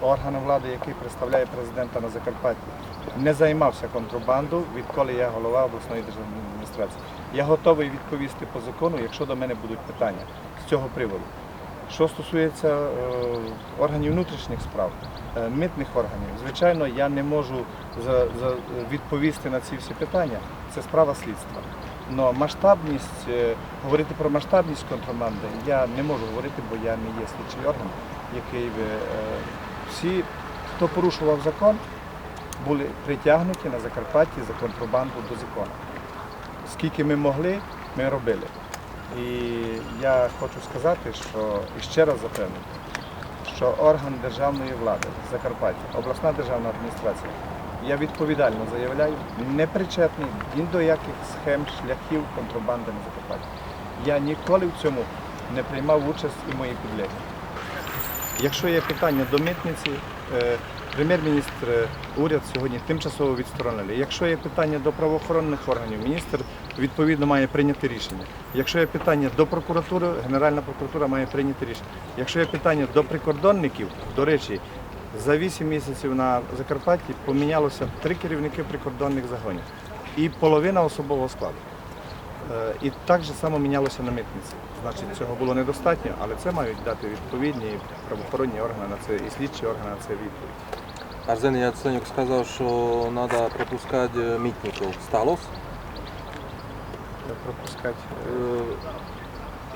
Орган влади, який представляє президента на Закарпатті, не займався контрабандою, відколи я голова обласної державної адміністрації. Я готовий відповісти по закону, якщо до мене будуть питання з цього приводу. Що стосується е, органів внутрішніх справ, е, митних органів, звичайно, я не можу за, за, відповісти на ці всі питання. Це справа слідства. Но масштабність, е, говорити про масштабність контрабанди я не можу говорити, бо я не є слідчий орган, який е, всі, хто порушував закон, були притягнуті на Закарпатті за контрабанду до закону. Скільки ми могли, ми робили. І я хочу сказати, що і ще раз запевнити, що орган державної влади Закарпаття, обласна державна адміністрація, я відповідально заявляю, не причетний ні до яких схем, шляхів контрабанди на Закарпатті. Я ніколи в цьому не приймав участь і мої підлеглі. Якщо є питання до митниці, е, прем'єр-міністр, е, уряд сьогодні тимчасово відсторонили. Якщо є питання до правоохоронних органів, міністр відповідно має прийняти рішення. Якщо є питання до прокуратури, Генеральна прокуратура має прийняти рішення. Якщо є питання до прикордонників, до речі, за 8 місяців на Закарпатті помінялося три керівники прикордонних загонів і половина особового складу. Е, І так же само мінялося на митниці. Значить, цього було недостатньо, але це мають дати відповідні правоохоронні органи на це і слідчі органи на це відповідь. Арсений Яценюк сказав, що треба пропускати митників. Сталося? Е, Пропускати. Е,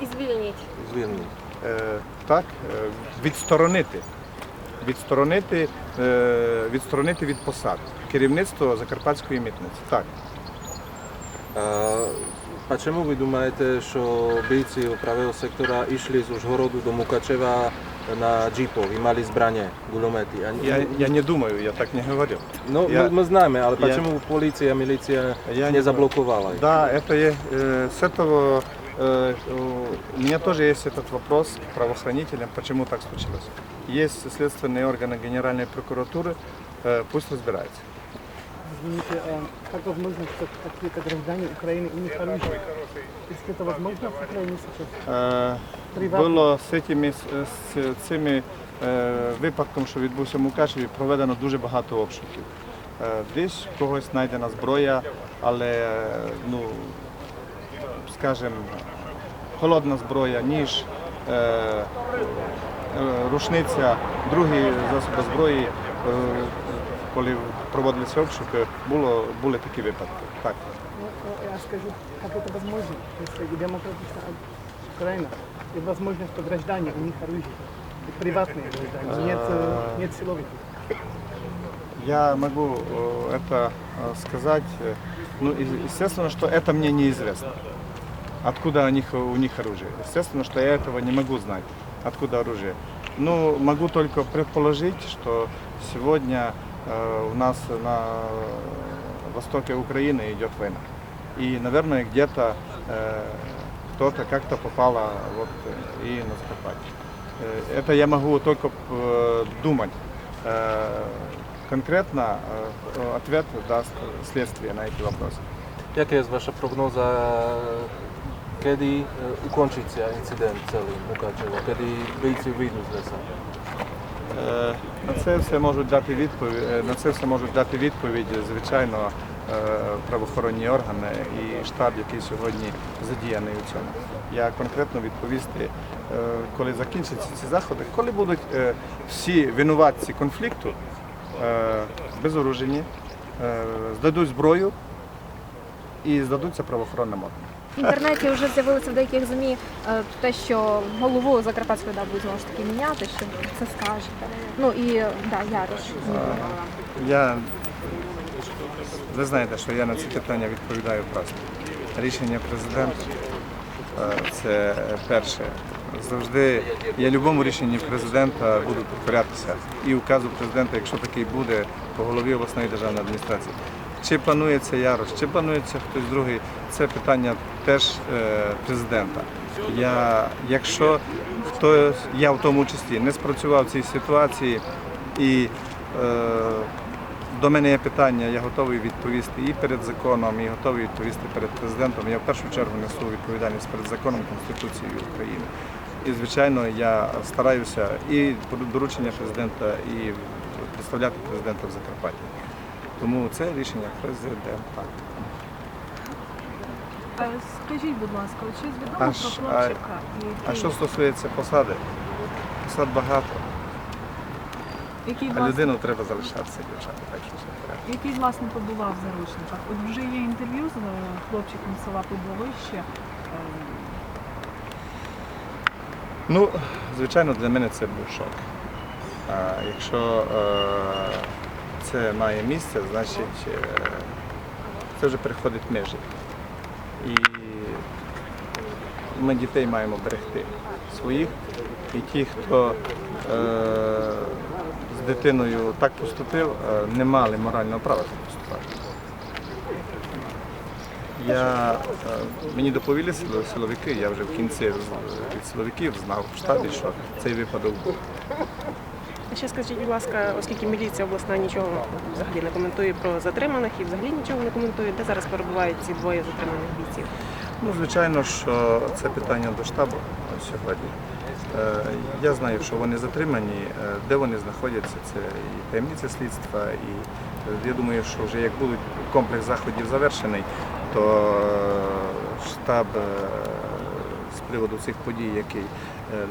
І. Звільнити. Е, Так, е, відсторонити Відсторонити, е, відсторонити від посад керівництво Закарпатської митниці. Так. А чому ви думаєте, що бійці правого сектора йшли з Ужгороду до Мукачева на джипах і мали збрання, гулемети? А- Я, я не думаю, я так не говорив. Ну, я- ми, ми знаємо, але я- чому поліція, міліція Я не заблокувала? їх? Да, это е, э, с этого э, у меня тоже есть этот вопрос к правоохранителям, почему так случилось. Есть следственные органы Генеральной прокуратуры, э, пусть разбираются. Извините, а как возможно, что какие-то граждане Украины у них оружие? В принципе, это возможно в Украине сейчас? Е, Приватно. Було з цими, з цими е, випадком, що відбувся в Мукачеві, проведено дуже багато обшуків. Е, Десь в когось знайдена зброя, але, е, ну, скажімо, холодна зброя, ніж, е, е, рушниця, другі засоби зброї. е, Коли проводилися обшуки, було, були такі випадки. Так. Ну, ну, я скажу, как это возможно, если и демократичная Украина, и возможно, что граждане, у них оружие, и приватные граждане, нет, э, нет силовиков. Я могу э, это э, сказать, э, ну, и- естественно, что это мне неизвестно. Откуда у них, у них оружие. Естественно, что я этого не могу знать, откуда оружие. Ну, могу только предположить, что сегодня э, у нас на востоке Украины идет война. И, наверное, где-то э, кто-то как-то попало вот и на Закарпатье. Э, Это я могу только э, думать. Э, Конкретно э, ответ даст следствие на эти вопросы. Яка є ваша прогноза, кedy е, укончиться інцидент цілий Мукачева, кedy бійці вийдуть з леса? Е, На це все можуть дати відповідь. На це все можуть дати відповідь, звичайно, е, правоохоронні органи і штаб, який сьогодні задіяний у цьому. Я конкретно відповісти, е, коли закінчаться ці заходи, коли будуть е, всі винуватці конфлікту е, безоружені, е, здадуть зброю і здадуться правоохоронним органам. В інтернеті вже з'явилося в деяких ЗМІ е, те, що голову Закарпатської ОДА будуть знову ж таки міняти, що ви це скажете. Ну і да, Ярош. Я ви знаєте, що я на ці питання відповідаю просто. Рішення президента е, це перше. Завжди я любому рішенню президента буду підкорятися і указу президента, якщо такий буде по голові обласної державної адміністрації. Чи планується Ярош, чи планується хтось другий, це питання теж е, президента. Я, якщо хтось, я в тому числі не спрацював в цій ситуації і е, до мене є питання, я готовий відповісти і перед законом, і готовий відповісти перед президентом. Я в першу чергу несу відповідальність перед законом Конституцією України. І, звичайно, я стараюся і доручення президента, і представляти президента в Закарпатті. Тому це рішення президента. Скажіть, будь ласка, щось відомо Аж, про а- хлопчика, А який, що стосується посади, посад багато, який, а власне, людину треба залишатися, дівчата, так що все в який власне побував в заручниках? От вже є інтерв'ю з е, хлопчиком з села Підловище. Е, Ну, звичайно, для мене це був шок. А якщо е, це має місце, значить е, це вже переходить межі. І ми дітей маємо берегти своїх. І ті, хто е, з дитиною так поступив, е, не мали морального права так поступати. Я, е, мені доповіли силовики, я вже в кінці від силовиків знав в штабі, що цей випадок був. А ще скажіть, будь ласка, оскільки міліція обласна нічого взагалі не коментує про затриманих і взагалі нічого не коментує, де зараз перебувають ці двоє затриманих бійців? Ну, звичайно, що це питання до штабу сьогодні. Е, Я знаю, що вони затримані, Е, де вони знаходяться, це і таємниця слідства, і е, я думаю, що вже як будуть комплекс заходів завершений, то е, штаб е, з приводу цих подій, який е,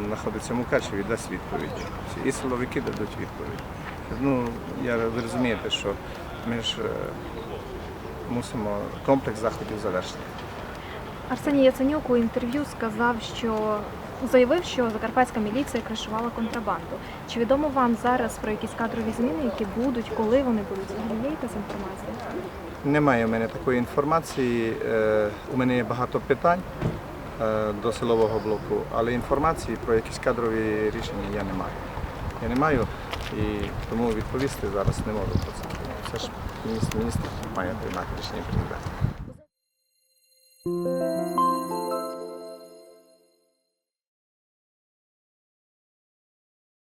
знаходиться в Мукачеві, дасть відповідь. І силовики дадуть відповідь. Ну, я, ви розумієте, що ми ж е, мусимо комплекс заходів завершити. Арсеній Яценюк у інтерв'ю сказав, що заявив, що закарпатська міліція кришувала контрабанду. Чи відомо вам зараз про якісь кадрові зміни, які будуть, коли вони будуть? Є якась інформація? Немає у мене такої інформації. Е, У мене є багато питань е, до силового блоку, але інформації про якісь кадрові рішення я не маю. Я не маю і тому відповісти зараз не можу про це. Це ж міністр, має приймати рішення президента.